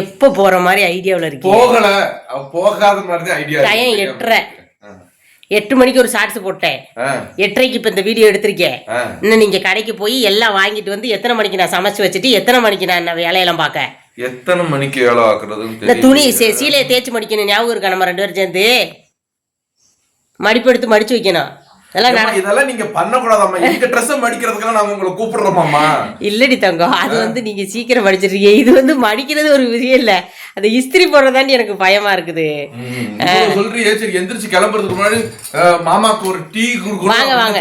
எப்போ போற மாதிரி ஐடியாவில் இருக்கீங்க? போகல. போகாத மாதிரி ஐடியா டைம் எட்டரை எட்டு மணிக்கு ஒரு ஷார்ட்ஸ் போட்டேன். எட்டரைக்கு இப்போ இந்த வீடியோ எடுத்திருக்கேன். இன்னும் நீங்கள் கடைக்கு போய் எல்லாம் வாங்கிட்டு வந்து எத்தனை மணிக்கு நான் சமைச்சு வச்சுட்டு எத்தனை மணிக்கு நான் என்ன வேலையெல்லாம் பார்க்க? எத்தனை மணிக்கு வேலை ஆக்குறதுன்னு இந்த. துணி சீலையை தேய்ச்சி மடிக்கணும். ஞாபகம் இருக்கா? நம்ம ரெண்டு பேரும் சேர்ந்து? மடிப்பு எடுத்து மடிச்சு வைக்கணும். இதெல்லாம் நீங்க பண்ணக்கூடாதாம்மா. எங்க ட்ரெஸ் மடிக்கிறதுக்கெல்லாம் நாங்க உங்களை கூப்பிடுறோமாம்மா? இல்லடி தங்கம் அது வந்து நீங்க சீக்கிரம் மடிச்சிருக்கீங்க. இது வந்து மடிக்கிறது ஒரு விஷயம் இல்ல. அந்த இஸ்திரி போடுறதாண்டி எனக்கு பயமா இருக்குது. சரி எந்திரிச்சு கிளம்புறதுக்கு முன்னாடி மாமாக்கு ஒரு டீ வாங்க, வாங்க.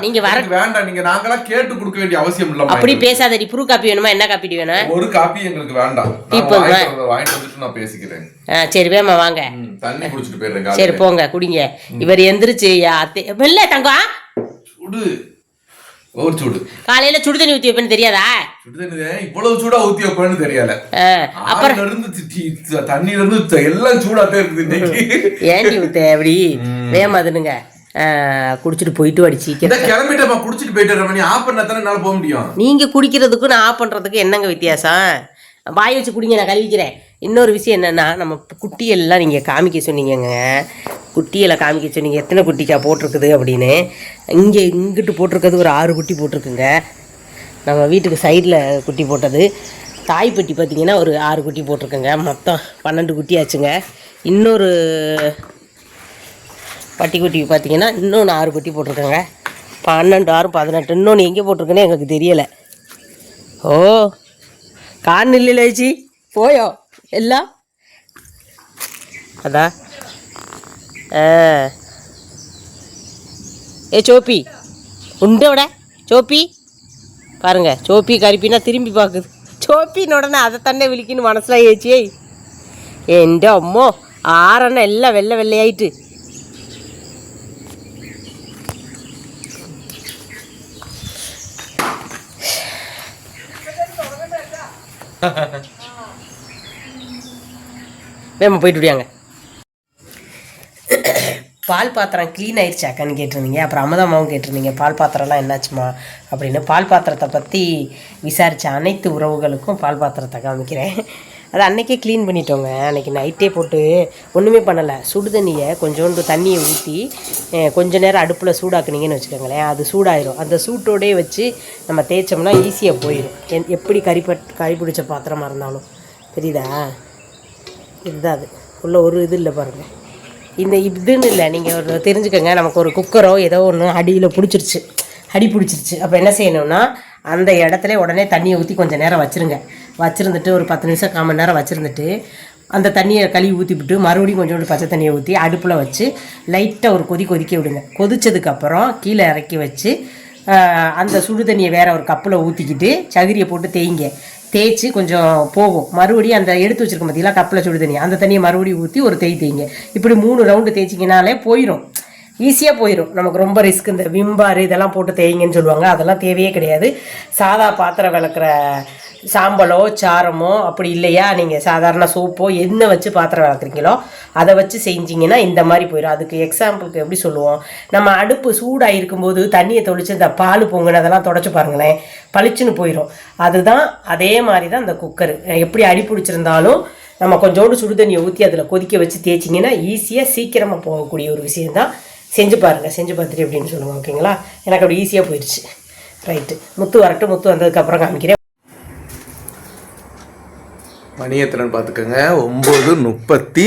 நீங்க வர- வேண்டாம் நீங்க நாங்களாம் கேட்டு கொடுக்க வேண்டிய அவசியம் இல்லம்மா அப்படி. பேசாதடி. புரு காப்பி வேணுமா? என்ன காப்பி வேணும்? ஒரு காப்பி எங்களுக்கு வேண்டாம். வாங்கிட்டு வந்து- வாங்கிட்டு வந்துட்டு நான் பேசிக்கிறேன். ஆ, சரி வேமா வாங்க. ம், தண்ணி குடிச்சிட்டு போயிடுறேன் சரி. போங்க குடிங்க. இவர் எந்திரிச்சு அத்தை இல்ல தங்கம் சுடு. ஒரு சூடு. காலையில சுடு தண்ணி ஊத்தி வைப்பேன்னு தெரியாதா? சுடு தண்ணி தான் இவ்வளவு சூடா ஊத்தி வைப்பேன்னு தெரியல. அப்புறம்? இருந்து இருந்து எல்லாம் சூடாத்தான் இருக்குது இன்னைக்கு. ஏண்டி ஊத்த அப்படி? வேமா அதுனுங்க. குடிச்சிட்டு போயிட்டு அடி சீக்கிரம். கிளம்பிட்டப்பா குடிச்சிட்டு போயிட்டு மணி ஆஃப் பண்ண தானே என்னால போக முடியும்? நீங்க குடிக்கிறதுக்கும் நான் ஆஃப் பண்றதுக்கு என்னங்க வித்தியாசம்? வாய் வச்சு குடிங்க நான் கழுவிக்கிறேன். இன்னொரு விஷயம் என்னென்னா நம்ம குட்டியெல்லாம் நீங்கள் காமிக்க சொன்னீங்கங்க. குட்டியெல்லாம் காமிக்க சொன்னீங்க. எத்தனை குட்டிக்கா போட்டிருக்குது அப்படின்னு. இங்கே இங்கிட்டு போட்டிருக்கிறது ஒரு ஆறு குட்டி போட்டிருக்குங்க. நம்ம வீட்டுக்கு சைடில் குட்டி போட்டது. தாய்ப்பட்டி பார்த்திங்கன்னா பார்த்தீங்கன்னா ஒரு ஆறு குட்டி போட்டிருக்குங்க. மொத்தம் பன்னெண்டு குட்டி ஆச்சுங்க இன்னொரு பட்டிக்குட்டி பார்த்தீங்கன்னா இன்னொன்று ஆறு குட்டி போட்டிருக்கேங்க. பன்னெண்டு ஆறு பதினெட்டு. இன்னொன்று எங்கே போட்டிருக்குன்னு எங்களுக்கு தெரியலை. ஓ கான் இல்லைச்சி போயோ எல்லாம் அதா ஆ ஏ சோப்பி உண்டோட சோப்பி பாருங்க சோப்பி கருப்பினா திரும்பி பார்க்குது சோப்பின்னு உடனே அதை തന്നെ വിളിക്കുന്നു മനസ്സിലായി ചേച്ചിയേ എൻ്റെ അമ്മോ ആറെണ്ണം എല്ലാം വെള്ള വെള്ളയായിട്ട് வேமா போயிட்டு விடியாங்க. பால் பாத்திரம் க்ளீன் ஆயிடுச்சாக்கான்னு கேட்டிருந்தீங்க. அப்புறம் அமுதம்மாவும் கேட்டிருந்தீங்க பால் பாத்திரம்லாம் என்னாச்சுமா அப்படின்னு. பால் பாத்திரத்தை பற்றி விசாரித்த அனைத்து உறவுகளுக்கும் பால் பாத்திரத்தை காமிக்கிறேன். அது அன்னைக்கே க்ளீன் பண்ணிட்டோங்க. அன்னைக்கு நைட்டே போட்டு ஒன்றுமே பண்ணலை. சுடு தண்ணியை கொஞ்சோண்டு தண்ணியை ஊற்றி கொஞ்சம் நேரம் அடுப்பில் சூடாக்குனீங்கன்னு வச்சுக்கோங்களேன் அது சூடாயிரும். அந்த சூட்டோடயே வச்சு நம்ம தேய்ச்சோம்னா ஈஸியாக போயிடும் என் எப்படி கறிப்பட் கறி பிடிச்ச பாத்திரமாக இருந்தாலும். தெரியுதா? இதுதான் அது. உள்ள ஒரு இது இல்லை பாருங்கள் இந்த இதுன்னு இல்லை. நீங்கள் ஒரு தெரிஞ்சுக்கோங்க. நமக்கு ஒரு குக்கரோ ஏதோ ஒன்று அடியில் பிடிச்சிருச்சு. அடி பிடிச்சிருச்சு. அப்போ என்ன செய்யணும்னா அந்த இடத்துல உடனே தண்ணியை ஊற்றி கொஞ்சம் நேரம் வச்சுருங்க. வச்சுருந்துட்டு ஒரு பத்து நிமிஷம் கால் மணி நேரம் வச்சுருந்துட்டு அந்த தண்ணியை கழுவி ஊற்றிவிட்டு மறுபடியும் கொஞ்சோண்டு பச்சை தண்ணியை ஊற்றி அடுப்பில் வச்சு லைட்டாக ஒரு கொதி கொதிக்க விடுங்க. கொதித்ததுக்கப்புறம் கீழே இறக்கி வச்சு அந்த சுடு தண்ணியை வேறு ஒரு கப்பில் ஊற்றிக்கிட்டு சகிரியை போட்டு தேய்ங்க. தேய்ச்சி கொஞ்சம் போகும். மறுபடியும் அந்த எடுத்து வச்சிருக்க பார்த்தீங்களா கப்பில் சுடு தண்ணி அந்த தண்ணியை மறுபடியும் ஊற்றி ஒரு தேய் தேய்ங்க. இப்படி மூணு ரவுண்டு தேய்ச்சிங்கனாலே போயிடும் ஈஸியாக போயிடும் நமக்கு ரொம்ப ரிஸ்க் இந்த விம்பார் இதெல்லாம் போட்டு தேய்ங்கன்னு சொல்லுவாங்க. அதெல்லாம் தேவையே கிடையாது. சாதா பாத்திரம் விளக்குற சாம்பலோ சாரமோ அப்படி இல்லையா? நீங்கள் சாதாரண சோப்போ என்ன வச்சு பாத்திரம் வளர்க்குறீங்களோ அதை வச்சு செஞ்சிங்கன்னா இந்த மாதிரி போயிடும் அதுக்கு எக்ஸாம்பிளுக்கு எப்படி சொல்லுவோம்? நம்ம அடுப்பு சூடாக இருக்கும்போது தண்ணியை தொளிச்சு இந்த பால் பொங்குனதெல்லாம் தொடச்சி பாருங்களேன். பளிச்சுன்னு போயிடும் அதுதான் அதே மாதிரி தான் இந்த குக்கர் எப்படி அடி பிடிச்சிருந்தாலும் நம்ம கொஞ்சோண்டு சுடு தண்ணியை ஊற்றி அதில் கொதிக்க வச்சு தேய்ச்சிங்கன்னா ஈஸியாக சீக்கிரமாக போகக்கூடிய ஒரு விஷயந்தான் செஞ்சு பாருங்கள் செஞ்சு பார்த்துட்டு அப்படின்னு சொல்லுங்கள் ஓகேங்களா எனக்கு அப்படி ஈஸியாக போயிடுச்சு. ரைட்டு முத்து வரட்டும் முத்து வந்ததுக்கப்புறம் காமிக்கிறேன். மணியத்திரன் பார்த்துக்கோங்க. ஒம்பது முப்பத்தி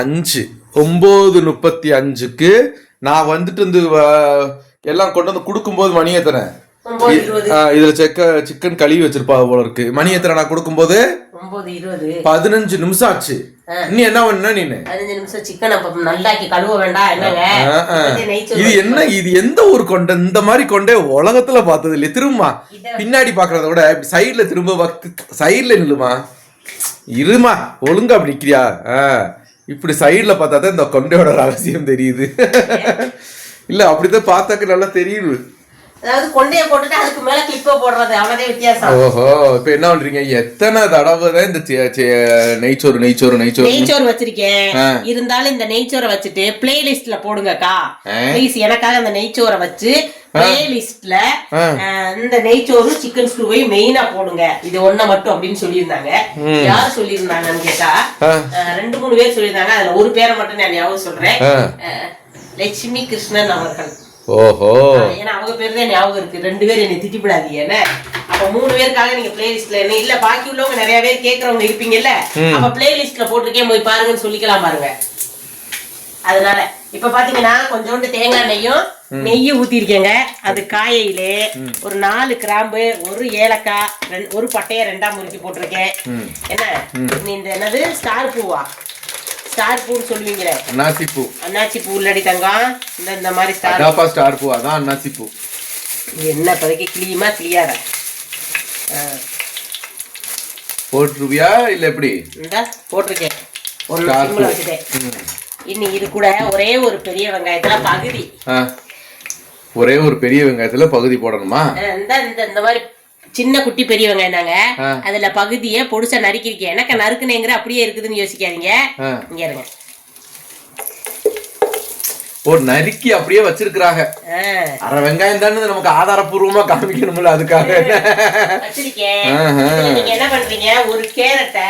அஞ்சு. ஒம்பது முப்பத்தி அஞ்சுக்கு நான் வந்துட்டு இந்த எல்லாம் கொண்டு வந்து கொடுக்கும்போது மணி எத்தனை இதுல செக்க சிக்கன் கழுவி வச்சிருப்பா போல இருக்கு. மணி எத்தனை நான் கொடுக்கும்போது? பதினஞ்சு நிமிஷம் ஆச்சு. நீ என்ன பண்ண நீனு பதினஞ்சு நிமிஷம் சிக்கன் அப்போ நல்லாக்கி கழுவ வேண்டாம் என்னங்க ஆ, ஆ. கொஞ்சம் நெய் சோறு இது என்ன இது எந்த ஊர் கொண்ட இந்த மாதிரி கொண்டே உலகத்துல பார்த்தது இல்லையே. திரும்பமா. பின்னாடி பாக்குறத விட சைடுல திரும்ப சைடுல நில்லுமா. இருமா ஒழுங்கா அப்படி நிக்கிறியா? ஆ, இப்படி சைடுல பார்த்தா தான் இந்த கொண்டையோட ரகசியம் தெரியுது. இல்ல அப்படித்தான் பார்த்தாக்க நல்லா தெரியுது. அதாவது கொண்டைய போட்டுட்டு அதுக்கு மேல கிளிப்பை போடுறது. அவ்வளவுதான் வித்தியாசம். ஓஹோ இப்ப என்ன பண்றீங்க? எத்தனை தடவை தான் இந்த நெய்ச்சோறு நெய்ச்சோறு நெய்ச்சோறு. நெய்ச்சோறு வச்சிருக்கேன். இருந்தாலும் இந்த நெய்ச்சோரை வச்சுட்டு பிளேலிஸ்ட்ல போடுங்கக்கா. ப்ளீஸ் எனக்காக அந்த நெய்ச்சோரை வச்சு பிளேலிஸ்ட்ல. இந்த நெய்ச்சோறு சிக்கன் ஸ்டூவை மெயினா போடுங்க. இது ஒண்ண மட்டும் அப்படின்னு சொல்லியிருந்தாங்க. யார் சொல்லியிருந்தாங்கன்னு கேட்டா ரெண்டு மூணு பேர் சொல்லியிருந்தாங்க. அதுல ஒரு பேரை மட்டும் நான் ஞாபகம் சொல்றேன். லட்சுமி கிருஷ்ணன் அவர்கள். ஓஹோ. ஏன்னா அவங்க பேர் தான் ஞாபகம் இருக்கு. ரெண்டு பேர் என்னை திட்டிவிடாதீங்க என்ன? அப்ப மூணு பேருக்காக நீங்க பிளேலிஸ்ட்ல என்ன? இல்ல பாக்கி உள்ளவங்க நிறைய பேர் கேக்குறவங்க இருப்பீங்கல்ல? அப்ப பிளேலிஸ்ட்ல போட்டிருக்கேன் போய் பாருங்கன்னு சொல்லிக்கலாம் பாருங்க. அதனால இப்ப பாத்தீங்கன்னா கொஞ்சோண்டு தேங்காய் நெய்யும் நெய்யும் ஊத்திருக்கேங்க அது காயையிலே ஒரு நாலு கிராம்பு ஒரு ஏலக்காய் ஒரு பட்டைய ரெண்டா முறுக்கி போட்டிருக்கேன். என்ன? இந்த என்னது? ஸ்டார் பூவா? ஸ்டார் பூன்னு சொல்லுவீங்களே. அன்னாசி பூ. அண்ணாச்சி பூ உள்ளடி தங்கம். இந்த இந்த மாதிரி ஸ்டார் அடாப்பா ஸ்டார் பூ அதான் அன்னாசி பூ. என்ன இப்போதைக்கு கிளியுமா கிளியாத போட்டுருவியா இல்ல எப்படி? இந்த போட்டிருக்கேன். Star சிம்மில் பூ. வச்சுட்டேன். இனி இது கூட ஒரே ஒரு பெரிய வெங்காயத்துல பகுதி. ஒரே ஒரு பெரிய வெங்காயத்துல பகுதி போடணுமா? இந்த இந்த இந்த மாதிரி சின்ன குட்டி பெரிய வெங்காயம் தாங்க ஆ. அதுல பகுதியை பொடிசா நறுக்கிருக்கேன் எனக்கு நறுக்குனேங்கிற அப்படியே இருக்குதுன்னு யோசிக்காதீங்க. இங்க இருங்க. ஓ நறுக்கி அப்படியே வச்சிருக்கிறாங்க. அரை வெங்காயம் தானே நமக்கு ஆதாரப்பூர்வமா காமிக்கணும்ல அதுக்காக. நீங்க என்ன பண்றீங்க? ஒரு கேரட்டை.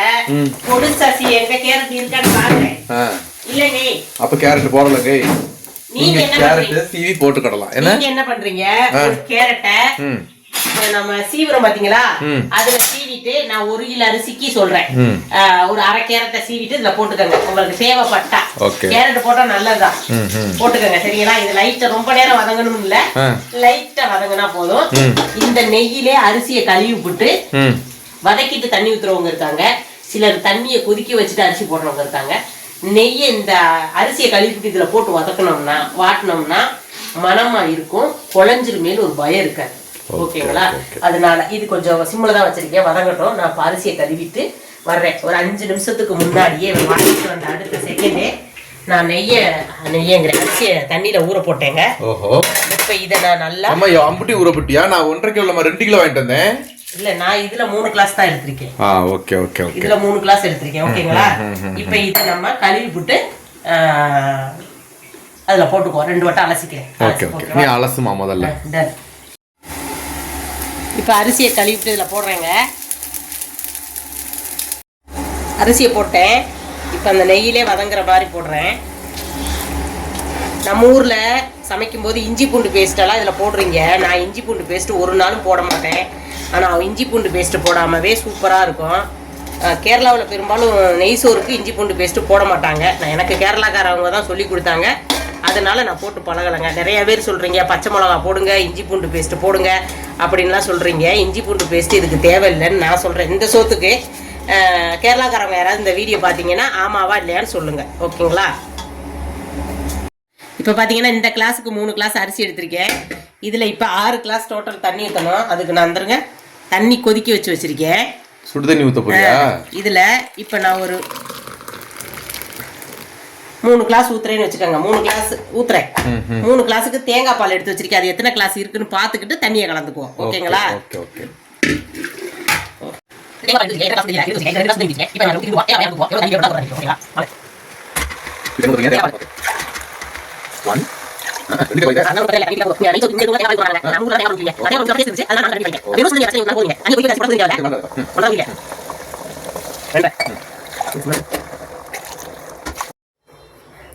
பொடிசா சி எங்க கேரட் இருக்கான்னு பாருங்க. ஆ. இல்லைங்க அப்ப கேரட் போடலங்க நீங்க நீங்க கேரட் சீவி போட்டுக்கிடலாம். என்ன? நீங்க என்ன பண்றீங்க? ஒரு கேரட்டை நம்ம சீவிரம் பாத்தீங்களா. அதுல சீவிட்டு நான் ஒரு கிலோ அரிசிக்கு சொல்றேன். ஒரு அரை கேரட்டை சீவிட்டு இதுல போட்டுக்கோங்க. உங்களுக்கு தேவைப்பட்டா. கேரட் போட்டா நல்லதுதான். போட்டுக்கோங்க சரிங்களா? இது லைட்டா ரொம்ப நேரம் வதங்கணும் இல்ல. லைட்டா வதங்கினா போதும். இந்த நெய்யிலே அரிசியை கழுவி விட்டு ம். வதக்கிட்டு தண்ணி ஊத்துறவங்க இருக்காங்க. சிலர் தண்ணியை கொதிக்க வச்சுட்டு அரிசி போடுறவங்க இருக்காங்க. நெய்யை இந்த அரிசியை கழுவிட்டு இதுல போட்டு வதக்கணும்னா வாட்டினோம்னா மணமா இருக்கும். குழஞ்சிருமேனு ஒரு பயம் இருக்காது. ஓகேங்களா? அதனால இது கொஞ்சம் சிம்மில் தான் வச்சிருக்கேன். வதங்கட்டும். நான் இப்ப அரிசியை கழுவிட்டு வர்றேன். ஒரு அஞ்சு நிமிஷத்துக்கு முன்னாடியே வாங்கிட்டு வந்த அடுத்த செகண்டே நான் நெய்யை நெய்யங்கிற அரிசியை தண்ணியில ஊற போட்டேங்க. ஓஹோ. இப்ப இதை நான் நல்லா அம்மா அம்புட்டி ஊறப்பட்டியா நான் ஒன்றரை கிலோ ரெண்டு கிலோ வாங்கிட்டு வந்தேன். இல்ல நான் இதுல மூணு கிளாஸ் தான் எடுத்திருக்கேன். ஆ ஓகே ஓகே ஓகே இதுல மூணு கிளாஸ் எடுத்திருக்கேன். ஓகேங்களா? இப்ப இதை நம்ம கழுவி ஆஹ், அதுல போட்டுக்குவோம். ரெண்டு வட்டம் அலசிக்கிறேன் ஓகே ஓகே நீ அலசுமா முதல்ல. இப்போ அரிசியை கழுவிட்டு இதில் போடுறேங்க. அரிசியை போட்டேன். இப்போ அந்த நெய்யிலே வதங்குற மாதிரி போடுறேன். நம்ம ஊரில் சமைக்கும்போது இஞ்சி பூண்டு பேஸ்டெல்லாம் இதில் போடுறீங்க. நான் இஞ்சி பூண்டு பேஸ்ட்டு ஒரு நாளும் போட மாட்டேன். ஆனால் இஞ்சி பூண்டு பேஸ்ட்டு போடாமவே சூப்பராக இருக்கும். கேரளாவில் பெரும்பாலும் நெய் சோறுக்கு இஞ்சி பூண்டு பேஸ்ட்டு போட மாட்டாங்க. நான் எனக்கு கேரளாக்காரவங்க தான் சொல்லி கொடுத்தாங்க. அதனால நான் போட்டு பழகலைங்க. நிறைய பேர் சொல்கிறீங்க பச்சை மிளகா போடுங்க இஞ்சி பூண்டு பேஸ்ட்டு போடுங்க அப்படின்லாம் சொல்கிறீங்க இஞ்சி பூண்டு பேஸ்ட்டு இதுக்கு தேவையில்லைன்னு நான் சொல்கிறேன் இந்த சோத்துக்கு அஹ், கேரளாக்காரவங்க யாராவது இந்த வீடியோ பார்த்தீங்கன்னா ஆமாவா இல்லையான்னு சொல்லுங்கள் ஓகேங்களா? இப்போ பார்த்தீங்கன்னா இந்த கிளாஸுக்கு மூணு கிளாஸ் அரிசி எடுத்திருக்கேன். இதில் இப்போ ஆறு கிளாஸ் டோட்டல் தண்ணி ஊற்றணும் அதுக்கு நான் வந்துருங்க. தண்ணி கொதிக்க வச்சு வச்சுருக்கேன். சுடு தண்ணி ஊத்த போறியா? இதில் இப்போ நான் ஒரு மூணு கிளாஸ் ஊத்துறேன்னு வச்சுக்கோங்க மூணு கிளாஸ் ஊத்துறேன் மூணு கிளாஸுக்கு தேங்காய் பால் எடுத்து வச்சிருக்கேன் அது எத்தனை கிளாஸ் இருக்குன்னு பார்த்துக்கிட்டு தண்ணியை கலந்துக்குவோம் ஓகேங்களா ஓகே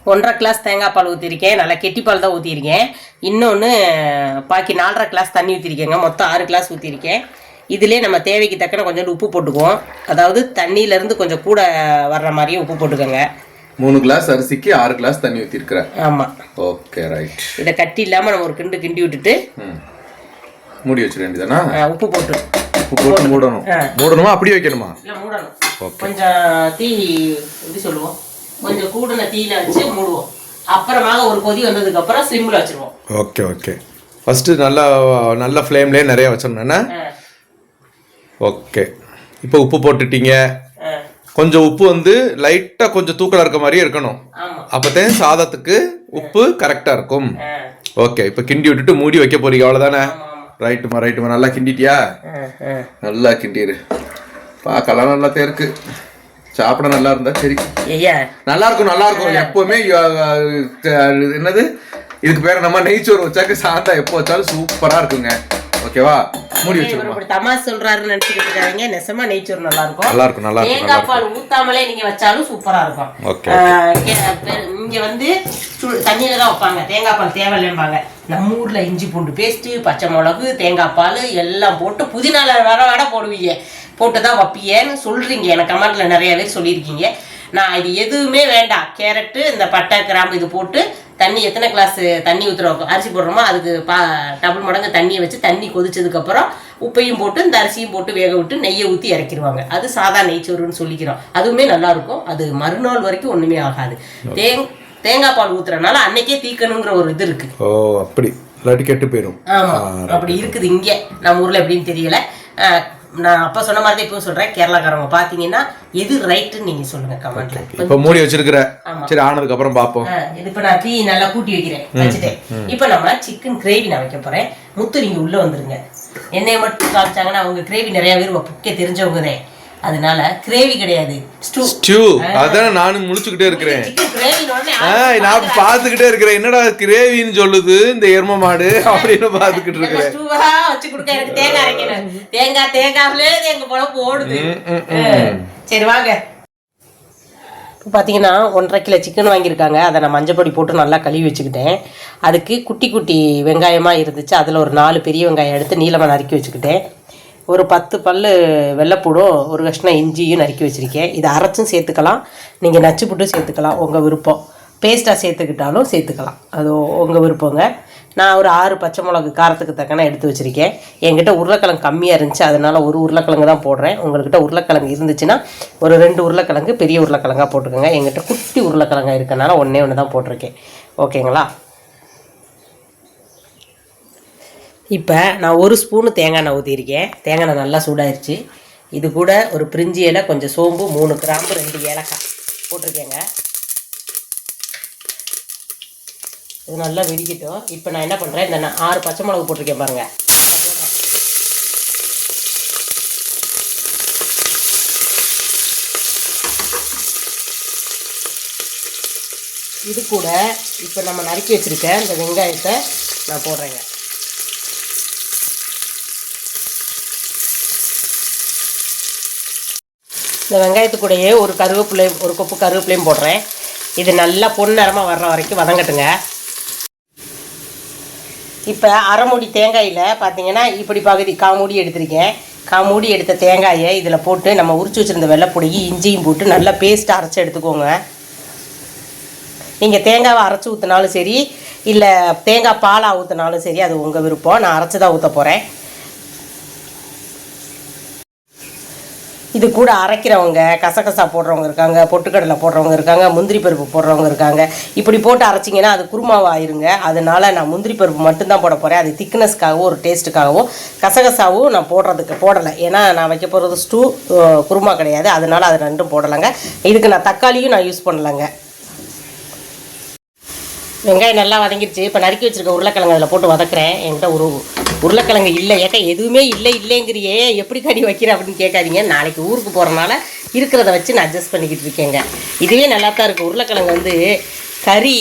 ஒன்றரை கிளாஸ் தேங்காய் பால் ஊற்றிருக்கேன் நல்லா கெட்டி பால் தான் ஊற்றிருக்கேன் இன்னொன்று பாக்கி நாலரை கிளாஸ் தண்ணி ஊற்றிருக்கேங்க மொத்தம் ஆறு கிளாஸ் ஊற்றிருக்கேன் இதிலே நம்ம தேவைக்கு தக்கன கொஞ்சோண்டு உப்பு போட்டுக்குவோம். அதாவது தண்ணியிலேருந்து கொஞ்சம் கூட வர்ற மாதிரியே உப்பு போட்டுக்கோங்க. மூணு கிளாஸ் அரிசிக்கு ஆறு கிளாஸ் தண்ணி ஊத்திருக்கிற ஆமாம் ஓகே ரைட். இதை கட்டி இல்லாமல் நம்ம ஒரு கிண்டு கிண்டி விட்டுட்டு மூடி வச்சிட வேண்டியதானா? உப்பு போட்டு. உப்பு போட்டு மூடணும். மூடணுமா? அப்படியே வைக்கணுமா? இல்லை மூடணும். கொஞ்சம் தீ எப்படி சொல்லுவோம்? கொஞ்சம் கூடுன தீயில வச்சு மூடுவோம். அப்புறமாக ஒரு கொதி வந்ததுக்கு அப்புறம் சிம்மில் வச்சிருவோம். Okay okay. ஃபர்ஸ்ட் நல்ல நல்ல ஃப்ளேம்லேயே நிறைய வச்சிடணும்னா ஓகே. இப்போ உப்பு போட்டுட்டீங்க. கொஞ்சம் உப்பு வந்து லைட்டாக கொஞ்சம் தூக்கலாக இருக்க மாதிரியே இருக்கணும். அப்போதான் சாதத்துக்கு உப்பு கரெக்டாக இருக்கும். ஓகே இப்போ கிண்டி விட்டுட்டு மூடி வைக்க போறீங்க. ஆமா ரைட்டுமா ரைட்டுமா நல்லா கிண்டிட்டியா. நல்லா கிண்டிரு. பார்க்கலாம் நல்லா தான் இருக்கு சாப்பிட நல்லா இருந்தா சரி. நல்லா இருக்கும் நல்லா இருக்கும் எப்பவுமே என்னது? இதுக்கு பேர் நம்ம நெய்ச்சோறு வச்சாக்க சாந்தா எப்போ வச்சாலும் சூப்பரா இருக்குங்க. ஓகேவா? மூடி இப்படி தமாஷ் சொல்றாருன்னு நினைச்சுக்கிட்டு இருக்காதீங்க. நெசமா நெய்ச்சோறு நல்லா இருக்கும் நல்லா இருக்கும் நல்லா இருக்கும் தேங்காய் பால் ஊத்தாமலே நீங்க வச்சாலும் சூப்பரா இருக்கும். இங்க வந்து தண்ணியில தான் வைப்பாங்க. தேங்காய் பால் தேவையில்லைம்பாங்க. நம்ம ஊர்ல இஞ்சி பூண்டு பேஸ்ட் பச்சை மிளகு தேங்காய் பால் எல்லாம் போட்டு புதினால வர வர போடுவீங்க. போட்டு தான் வைப்பீங்கன்னு சொல்றீங்க. எனக்கு கமெண்ட்ல நிறைய பேர் சொல்லியிருக்கீங்க. நான் இது எதுவுமே வேண்டாம். கேரட்டு இந்த பட்டை கிராம்பு இது போட்டு தண்ணி எத்தனை கிளாஸ் தண்ணி ஊற்றுறோம் அரிசி போடுறோமோ அதுக்கு பா டபுள் மடங்கு தண்ணியை வச்சு தண்ணி கொதிச்சதுக்கப்புறம் உப்பையும் போட்டு இந்த அரிசியும் போட்டு வேக விட்டு நெய்யை ஊற்றி இறக்கிடுவாங்க அது சாதா நெய்ச்சோறுன்னு சொல்லிக்கிறோம். அதுவுமே நல்லா இருக்கும் அது மறுநாள் வரைக்கும் ஒன்றுமே ஆகாது. தேங் தேங்காய் பால் ஊத்துறதுனால அன்னைக்கே தீக்கணுங்கிற ஒரு இது இருக்கு. ஓ அப்படி. இல்லாட்டி கெட்டு போயிடும் ஆமா. அப்படி இருக்குது இங்க. நம்ம ஊர்ல எப்படின்னு தெரியல. நான் அப்ப சொன்ன மாதிரி இப்போ சொல்றேன். கேரளாக்காரங்க பாத்தீங்கன்னா எது ரைட்டுன்னு நீங்க சொல்லுங்க கமெண்ட்ல இப்ப மூடி வச்சிருக்கிற சரி ஆனதுக்கு அப்புறம் பாப்போம் இது இப்ப நான் தீ நல்லா கூட்டி வைக்கிறேன். வச்சுட்டேன் இப்ப நம்ம சிக்கன் கிரேவி நான் வைக்க போறேன். முத்து நீங்க உள்ள வந்துருங்க. என்னைய மட்டும் காமிச்சாங்கன்னா அவங்க கிரேவி நிறைய பேர் வைக்க தெரிஞ்சவங்க தான். அதனால கிரேவி கிடையாது. ஸ்டூ அதான் நானும் முழிச்சுக்கிட்டே இருக்கிறேன். நான் பார்த்துக்கிட்டே இருக்கிறேன். என்னடா கிரேவின்னு சொல்லுது இந்த எரும மாடு அப்படின்னு பார்த்துக்கிட்டு இருக்கிறேன். ஸ்டூவா வச்சு கொடுக்க எனக்கு தேங்காய் அரைக்கணும். தேங்காய் தேங்காய்லே எங்க பொழப்பு ஓடுது. சரி வாங்க. இப்போ பார்த்தீங்கன்னா ஒன்றரை கிலோ சிக்கன் வாங்கியிருக்காங்க. அதை நான் மஞ்சப்பொடி போட்டு நல்லா கழுவி வச்சுக்கிட்டேன். அதுக்கு குட்டி குட்டி வெங்காயமாக இருந்துச்சு. அதில் ஒரு நாலு பெரிய வெங்காயம் எடுத்து நீளமாக நறுக்கி வச்சுக்கிட்டேன். ஒரு பத்து பல் வெள்ளைப்பூடும் ஒரு கஷ்ணம் இஞ்சியும் நறுக்கி வச்சுருக்கேன். இதை அரைச்சும் சேர்த்துக்கலாம். நீங்கள் நச்சு புட்டும் சேர்த்துக்கலாம். உங்கள் விருப்பம். பேஸ்ட்டாக சேர்த்துக்கிட்டாலும் சேர்த்துக்கலாம். அது உங்கள் விருப்பங்க. நான் ஒரு ஆறு பச்சை மிளகு காரத்துக்கு தக்கன எடுத்து வச்சுருக்கேன். என்கிட்ட உருளைக்கிழங்கு கம்மியாக இருந்துச்சு. அதனால் ஒரு உருளைக்கிழங்கு தான் போடுறேன். உங்கள்கிட்ட உருளைக்கிழங்கு இருந்துச்சுன்னா ஒரு ரெண்டு உருளைக்கிழங்கு பெரிய உருளைக்கிழங்காக போட்டுக்கோங்க. என்கிட்ட குட்டி உருளைக்கிழங்காக இருக்கனால ஒன்றே ஒன்று தான் போட்டிருக்கேன். ஓகேங்களா? இப்போ நான் ஒரு ஸ்பூனு தேங்காய் எண்ணெய் ஊற்றிருக்கேன் தேங்காய் எண்ணெய் நல்லா சூடாயிருச்சு. இது கூட ஒரு பிரிஞ்சி இலை கொஞ்சம் சோம்பு மூணு கிராம்பு ரெண்டு ஏலக்காய் போட்டிருக்கேங்க. இது நல்லா வெடிக்கட்டும். இப்போ நான் என்ன பண்ணுறேன் இந்த நான் ஆறு பச்சை மிளகு போட்டிருக்கேன் பாருங்கள் இது கூட இப்போ நம்ம நறுக்கி வச்சுருக்க இந்த வெங்காயத்தை நான் போடுறேங்க. இந்த வெங்காயத்து கூடயே ஒரு கருவேப்பிலை ஒரு கொப்பு கருவேப்பிலையும் போடுறேன். இது நல்லா பொன்னிறமாக வர்ற வரைக்கும் வதங்கட்டுங்க. இப்போ அரை மூடி தேங்காயில் பார்த்தீங்கன்னா இப்படி பகுதி காமூடி எடுத்திருக்கேன். காமூடி எடுத்த தேங்காயை இதில் போட்டு நம்ம உரிச்சு வச்சுருந்த பொடி இஞ்சியும் போட்டு நல்லா பேஸ்ட்டாக அரைச்சி எடுத்துக்கோங்க. நீங்கள் தேங்காவை அரைச்சி ஊற்றினாலும் சரி இல்லை தேங்காய் பாலாக ஊற்றினாலும் சரி அது உங்கள் விருப்பம். நான் அரைச்சி தான் ஊற்ற போகிறேன் இது கூட அரைக்கிறவங்க கசகசா போடுறவங்க இருக்காங்க பொட்டுக்கடலை போடுறவங்க இருக்காங்க முந்திரி பருப்பு போடுறவங்க இருக்காங்க. இப்படி போட்டு அரைச்சிங்கன்னா அது குருமாவாயிருங்க. அதனால நான் முந்திரி பருப்பு மட்டும்தான் போட போகிறேன் அது திக்னஸ்க்காகவும் ஒரு டேஸ்ட்டுக்காகவும் கசகசாவும் நான் போடுறதுக்கு போடலை. ஏன்னா நான் வைக்க போகிறது ஸ்டூ குருமா கிடையாது. அதனால அது ரெண்டும் போடலைங்க. இதுக்கு நான் தக்காளியும் நான் யூஸ் பண்ணலைங்க. வெங்காயம் நல்லா வதங்கிடுச்சு இப்போ நறுக்கி வச்சுருக்க உருளைக்கிழங்கு அதில் போட்டு வதக்குறேன். என்கிட்ட ஒரு உருளைக்கிழங்கு இல்லை. ஏக்கா எதுவுமே இல்லை இல்லைங்கிறியே. எப்படி கறி வைக்கிற அப்படின்னு கேட்காதீங்க. நாளைக்கு ஊருக்கு போகிறனால இருக்கிறத வச்சு நான் அட்ஜஸ்ட் பண்ணிக்கிட்டு இருக்கேங்க. இதுவே நல்லா தான் இருக்குது உருளைக்கிழங்கு வந்து கறி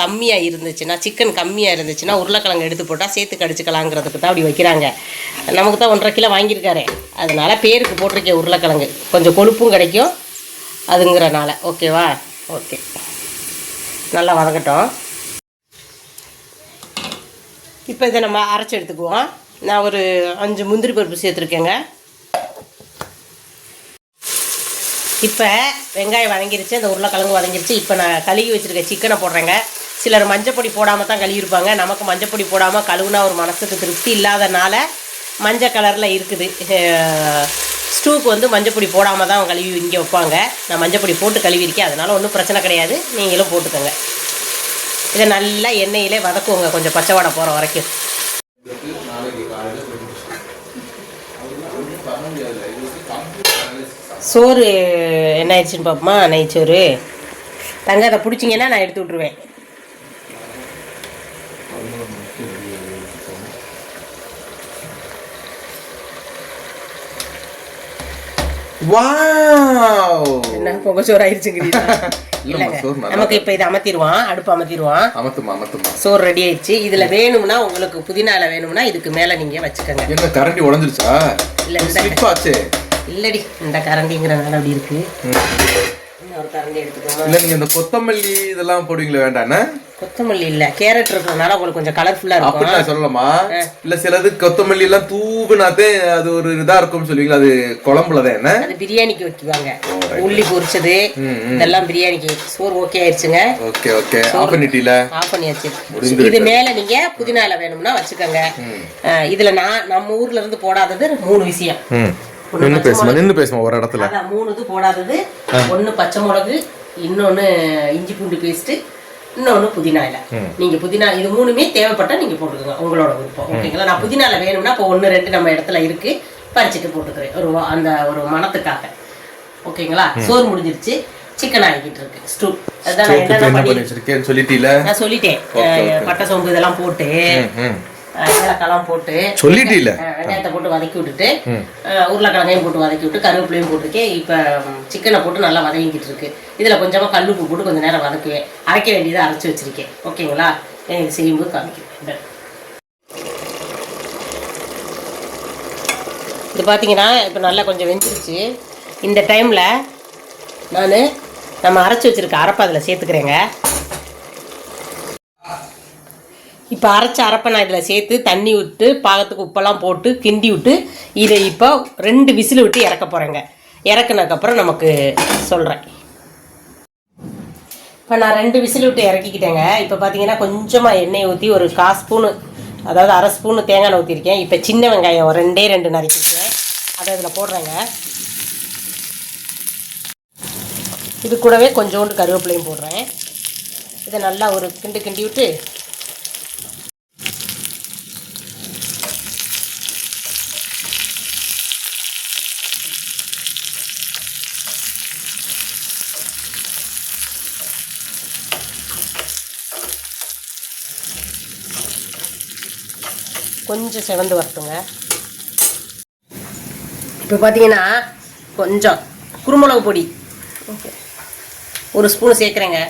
கம்மியாக இருந்துச்சுன்னா சிக்கன் கம்மியாக இருந்துச்சுன்னா உருளைக்கிழங்கு எடுத்து போட்டால் சேர்த்து கடிச்சிக்கலாங்கிறதுக்கு தான் அப்படி வைக்கிறாங்க. நமக்கு தான் ஒன்றரை கிலோ வாங்கியிருக்காரு. அதனால் பேருக்கு போட்டிருக்கேன் உருளைக்கிழங்கு. கொஞ்சம் கொழுப்பும் கிடைக்கும். அதுங்கிறனால. ஓகேவா? ஓகே. நல்லா வதங்கட்டும் இப்போ இதை நம்ம அரைச்சி எடுத்துக்குவோம். நான் ஒரு அஞ்சு முந்திரி பருப்பு சேர்த்துருக்கேங்க. இப்போ வெங்காயம் வதங்கிருச்சு அந்த உருளைக்கிழங்கு வதங்கிருச்சு. இப்போ நான் கழுவி வச்சுருக்க சிக்கனை போடுறேங்க. சிலர் மஞ்சப்பொடி போடாமல் தான் கழுவிருப்பாங்க நமக்கு மஞ்சப்பொடி போடாமல் கழுவுனா ஒரு மனசுக்கு திருப்தி இல்லாதனால மஞ்சள் கலரில் இருக்குது. ஸ்டூக்கு வந்து மஞ்சப்பொடி போடாமல் தான் கழுவி இங்கே வைப்பாங்க. நான் மஞ்சப்பொடி போட்டு கழுவிருக்கேன் அதனால் ஒன்றும் பிரச்சனை கிடையாது. நீங்களும் போட்டுக்கோங்க. இதை நல்லா எண்ணெயிலே வதக்குவோங்க கொஞ்சம் பச்சை வடை போகிற வரைக்கும். சோறு என்ன ஆயிடுச்சுன்னு பார்ப்போமா நெய்ச்சோறு. தங்க அதை பிடிச்சிங்கன்னா நான் எடுத்து விட்ருவேன் வா என்ன பொங்கச்சோறு ஆயிடுச்சுங்கிறீங்களா நமக்கு இப்போ இதை அமர்த்திடுவான் அடுப்பு அமர்த்திடுவான் அமத்துமா அமத்துமா. சோறு ரெடி ஆயிடுச்சு. இதுல வேணும்னா உங்களுக்கு புதினால வேணும்னா இதுக்கு மேல நீங்க வச்சுக்கோங்க. என்ன கரண்டி உடஞ்சிருச்சா? இல்ல, இந்த- ஸ்லிப் ஆச்சே. இல்லடி இந்த கரண்டிங்கிறனால அப்படி இருக்கு. இன்னொரு கரண்டி எடுத்துக்கோங்க. இல்ல நீங்க இந்த கொத்தமல்லி இதெல்லாம் போடுவீங்களா வேண்டாண்ணே கொத்தமல்லி இல்ல. கேரட் இருக்கிறதுனால உங்களுக்கு கொஞ்சம் கலர்ஃபுல்லா அப்படி இருக்கும் நான் சொல்லலாமா இல்ல சிலது கொத்தமல்லி எல்லாம் தூவுனாதே அது ஒரு இதா இருக்கும்னு சொல்லுவீங்களா? அது குழம்புல தான் என்ன? அது பிரியாணிக்கு வைக்குவாங்க உள்ளி பொரிச்சது. இதெல்லாம் பிரியாணிக்கு. சோறு ஓகே ஆயிடுச்சுங்க. Okay okay. ஆஃப் பண்ணிட்டீல? ஆஃப் பண்ணியாச்சு இது மேல நீங்க புதினால வேணும்னா வச்சுக்கோங்க. இதுல நான் நம்ம ஊர்ல இருந்து போடாதது மூணு விஷயம். ம். நின்று பேசுமா நின்று பேசுமா ஒரு இடத்துல? மூணு இது போடாதது. ஒண்ணு பச்சை மிளகு இன்னொன்னு இஞ்சி பூண்டு பேஸ்ட் இன்னொன்னு புதினா இலை. நீங்க புதினா இது மூணுமே தேவைப்பட்டா நீங்க போட்டுக்கோங்க உங்களோட விருப்பம். ஓகேங்களா? நான் புதினால வேணும்னா இப்போ ஒண்ணு ரெண்டு நம்ம இடத்துல இருக்கு. பறிச்சுட்டு போட்டுக்கிறேன். ஒரு அந்த ஒரு மணத்துக்காக ஓகேங்களா? சோறு முடிஞ்சிருச்சு. சிக்கன் ஆகிக்கிட்டு இருக்கு. ஸ்டூ அதான் நான் பண்ணி நான் சொல்லிட்டேன். பட்டை சோம்பு இதெல்லாம் போட்டு ம் அஹ் ஏலக்காய்லாம் போட்டு சொல்லிட்டீல? வெங்காயத்தை போட்டு வதக்கி விட்டுட்டு உருளைக்கிழங்கையும் போட்டு வதக்கி விட்டு கருவேப்பிலையும் போட்டிருக்கேன். இப்போ சிக்கனை போட்டு நல்லா வதங்கிக்கிட்டு இருக்கு. இதில் கொஞ்சமாக கல்லுப்பு போட்டு கொஞ்சம் நேரம் வதக்குவேன். அரைக்க வேண்டியதை அரைச்சி வச்சிருக்கேன். ஓகேங்களா? இது செய்யும்போது காமிக்கிறேன். இது பார்த்தீங்கன்னா இப்போ நல்லா கொஞ்சம் வெந்துருச்சு. இந்த டைமில் நான் நம்ம அரைச்சி வச்சிருக்க அரைப்பை அதில் சேர்த்துக்கிறேங்க. இப்போ அரைச்ச அரைப்பை நான் இதில் சேர்த்து தண்ணி விட்டு பாகத்துக்கு உப்பெல்லாம் போட்டு கிண்டி விட்டு இதை இப்போ ரெண்டு விசில் விட்டு இறக்க போகிறேங்க இறக்குனதுக்கப்புறம் நமக்கு சொல்கிறேன் இப்போ நான் ரெண்டு விசில் விட்டு இறக்கிக்கிட்டேங்க. இப்போ பார்த்தீங்கன்னா கொஞ்சமாக எண்ணெய் ஊற்றி ஒரு கால் ஸ்பூனு அதாவது அரை ஸ்பூனு தேங்காய் எண்ணெய் ஊற்றிருக்கேன் இப்போ சின்ன வெங்காயம் ரெண்டே ரெண்டு நறுக்கிருக்கேன் அதை இதில் போடுறேங்க. இது கூடவே கொஞ்சோண்டு கருவேப்பிலையும் போடுறேன். இதை நல்லா ஒரு கிண்டு கிண்டி விட்டு கொஞ்சம் செவந்து வரட்டுங்க. இப்போ பார்த்தீங்கன்னா கொஞ்சம் குருமிளகு பொடி. ஓகே. ஒரு ஸ்பூன் சேர்க்குறேங்க.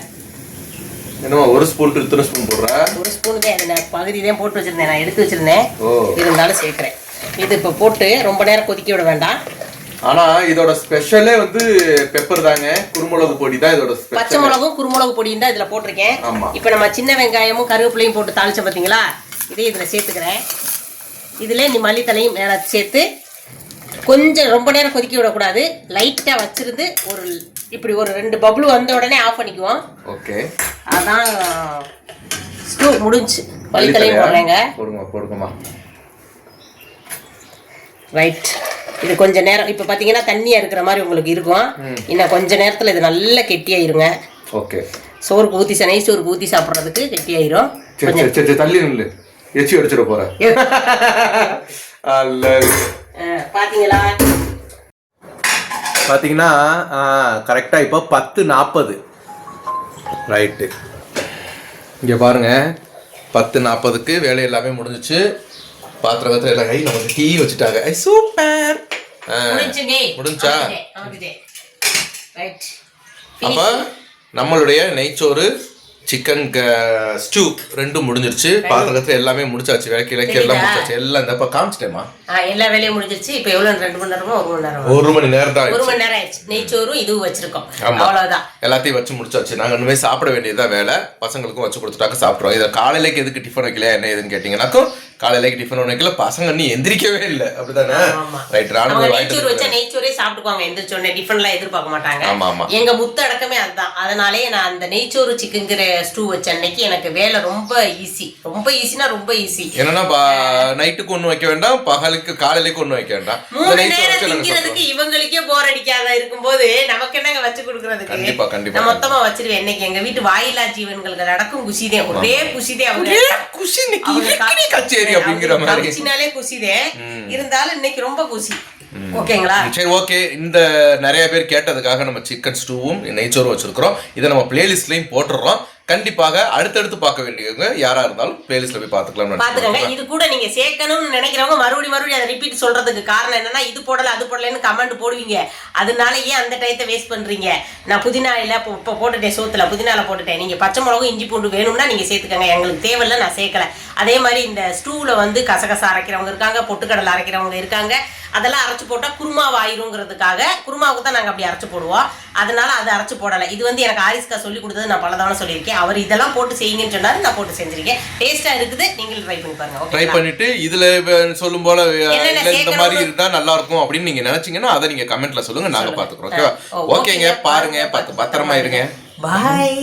என்னமா ஒரு ஸ்பூன் இத்தனை ஸ்பூன் போடுற? ஒரு ஸ்பூன் தான் இதில் பகுதி தான் போட்டு வச்சுருந்தேன் நான் எடுத்து வச்சுருந்தேன். இருந்தாலும் சேர்க்குறேன். இது இப்போ போட்டு ரொம்ப நேரம் கொதிக்க விட வேண்டாம். ஆனா இதோட ஸ்பெஷலே வந்து பெப்பர் தாங்க. குருமிளகு பொடி தான் இதோட பச்சை ஸ்பெஷல் மிளகும் குருமிளகு பொடியும் தான் இதில் போட்டிருக்கேன். இப்போ நம்ம சின்ன வெங்காயமும் கருவேப்பிலையும் போட்டு தாளிச்சோம் பார்த்தீங்களா இதே இதில் சேர்த்துக்கிறேன். இதில் நீ மல்லித்தலையும் மேலே சேர்த்து கொஞ்சம் ரொம்ப நேரம் கொதிக்க விடக்கூடாது. லைட்டாக வச்சிருந்து ஒரு இப்படி ஒரு ரெண்டு பபுள் வந்த உடனே ஆஃப் பண்ணிக்குவோம். ஓகே அதான் ஸ்டூ முடிஞ்சு. மல்லித்தலையும் போடுறேங்க. போடுங்க போடுங்கம்மா. ரைட் இது கொஞ்ச நேரம் இப்போ பார்த்தீங்கன்னா தண்ணியாக இருக்கிற மாதிரி உங்களுக்கு இருக்கும். இன்னும் கொஞ்ச நேரத்தில் இது நல்லா கெட்டியாயிருங்க. ஓகே சோறுக்கு ஊற்றி நெய் சோறுக்கு ஊற்றி சாப்பிட்றதுக்கு கெட்டியாயிரும். சரி, தள்ளி நில்லு. எச்சி அடிச்சிட போற. அல்ல அஹ், பாத்தீங்களா? பார்த்தீங்கன்னா கரெக்டாக இப்போ பத்து நாற்பது ரைட்டு இங்கே பாருங்க. பத்து நாற்பதுக்கு வேலை எல்லாமே முடிஞ்சிச்சு. பாத்திரத்தில் எல்லாம் கை நமக்கு டீ வச்சுட்டாங்க. ஐ சூப்பர். முடிஞ்சா? ரைட் அப்போ நம்மளுடைய நெய்ச்சோறு சிக்கன் ஸ்டூ ரெண்டும் முடிஞ்சிருச்சு. பாத்திரத்தில் எல்லாமே முடிச்சாச்சு. விளக்கி விளக்கி எல்லாம் முடிச்சாச்சு. எல்லாம் இந்த இப்போ காமிச்சிட்டேமா எல்லா வேலையும் முடிஞ்சிருச்சு. இப்போ எவ்வளோ ரெண்டு மணி நேரமோ ஒரு மணி நேரமோ ஒரு மணி நேரம் தான் ஒரு மணி நேரம் ஆயிடுச்சு. நெய்ச்சோறும் இதுவும் வச்சிருக்கோம். ஆமா. அவ்வளவுதான். எல்லாத்தையும் வச்சு முடிச்சாச்சு. நாங்கள் இனிமேல் சாப்பிட வேண்டியதுதான் வேலை. பசங்களுக்கும் வச்சு கொடுத்துட்டாக்க சாப்பிட்றோம். இதை காலையிலேக்கு எதுக்கு டிஃபன் வைக்கல என்ன ஏதுன்னு கேட்டிங்கன்னாக்கும் காலையிலேக்கு டிஃபன் வைக்கல பசங்க இன்னும் எந்திரிக்கவே இல்லை. அப்படிதானே. ரைட் ராணுவ நெய்ச்சோறு வச்சா. நெய்ச்சோரே சாப்பிட்டுக்குவாங்க எந்திரிச்ச உடனே டிஃபன்லாம் எதிர்பார்க்க மாட்டாங்க. ஆமா ஆமா. எங்க முத்து அடக்கமே அதுதான் அதனாலே நான் அந்த நெய்ச்சோறு சிக்கன்கிற ஸ்டூ வச்ச அன்னைக்கு எனக்கு வேலை ரொம்ப ஈஸி ரொம்ப ஈஸினா ரொம்ப ஈஸி என்னன்னா நைட்டுக்கு ஒண்ணு வைக்க வேண்டாம் பகலுக்கு காலையிலேக்கு ஒண்ணு வைக்க வேண்டாம். மூணு நேரம் திங்கிறதுக்கு இவங்களுக்கே போர் அடிக்காத இருக்கும்போது நமக்கு என்னங்க வச்சு கொடுக்கறதுக்கு? கண்டிப்பா கண்டிப்பா நான் மொத்தமா வச்சிருவேன். என்னைக்கு எங்க வீட்டு வாயிலா ஜீவன்களுக்கு நடக்கும் குசிதே ஒரே குசிதே அவங்க ஒரே குஷி இன்னைக்கு கச்சேரி அப்படிங்கிற மாதிரி. கவிச்சினாலே குசிதே இருந்தாலும் இன்னைக்கு ரொம்ப குசி ஓகேங்களா? சரி ஓகே இந்த நிறைய பேர் கேட்டதுக்காக நம்ம சிக்கன் ஸ்டூவும் நெய்ச்சோறும் வச்சிருக்கிறோம். இதை நம்ம பிளேலிஸ்ட்லயும் போட்டுடுறோம். கண்டிப்பாக அடுத்தடுத்து பார்க்க வேண்டியவங்க யாரா இருந்தாலும் பிளேலிஸ்ட்ல போய் பார்த்துக்கலாம் பாத்துக்கங்க இது கூட நீங்க சேர்க்கணும்னு நினைக்கிறவங்க மறுபடியும் மறுபடியும் அதை ரிப்பீட் சொல்றதுக்கு காரணம் என்னன்னா இது போடல அது போடலன்னு கமெண்ட் போடுவீங்க. அதனால ஏன் அந்த டயத்தை வேஸ்ட் பண்றீங்க? நான் புதினா இல்ல இப்போ போட்டுட்டேன் சோத்துல புதினால போட்டுட்டேன். நீங்க பச்சை மிளகும் இஞ்சி பூண்டு வேணும்னா நீங்க சேர்த்துக்கங்க. எங்களுக்கு தேவையில்ல நான் சேர்க்கல. அதே மாதிரி இந்த ஸ்டூவ்ல வந்து கசகசா அரைக்கிறவங்க இருக்காங்க பொட்டுக்கடலை அரைக்கிறவங்க இருக்காங்க. அதெல்லாம் அரைச்சு போட்டா குருமாவு ஆயிருங்கிறதுக்காக குருமாவுக்கு தான் நாங்க அப்படி அரைச்சு போடுவோம். அதனால அதை அரைச்சு போடல. இது வந்து எனக்கு ஆரிஸ்கா சொல்லி கொடுத்தது நான் பலதவணை சொல்லியிருக்கேன். அவர் இதெல்லாம் போட்டு செய்யுங்கன்னு சொன்னாரு நான் போட்டு செஞ்சிருக்கேன். டேஸ்டா இருக்குது நீங்களும் ட்ரை பண்ணி பாருங்க ட்ரை பண்ணிட்டு இதுல சொல்லும் போல இந்த மாதிரி இருந்தா நல்லா இருக்கும் அப்படின்னு நீங்க நினைச்சீங்கன்னா அதை நீங்க கமெண்ட்ல சொல்லுங்க நாங்க பாத்துக்கிறோம் ஓகேங்க ஓகேங்க. பாருங்க பத்து பத்திரமா இருங்க. பாய்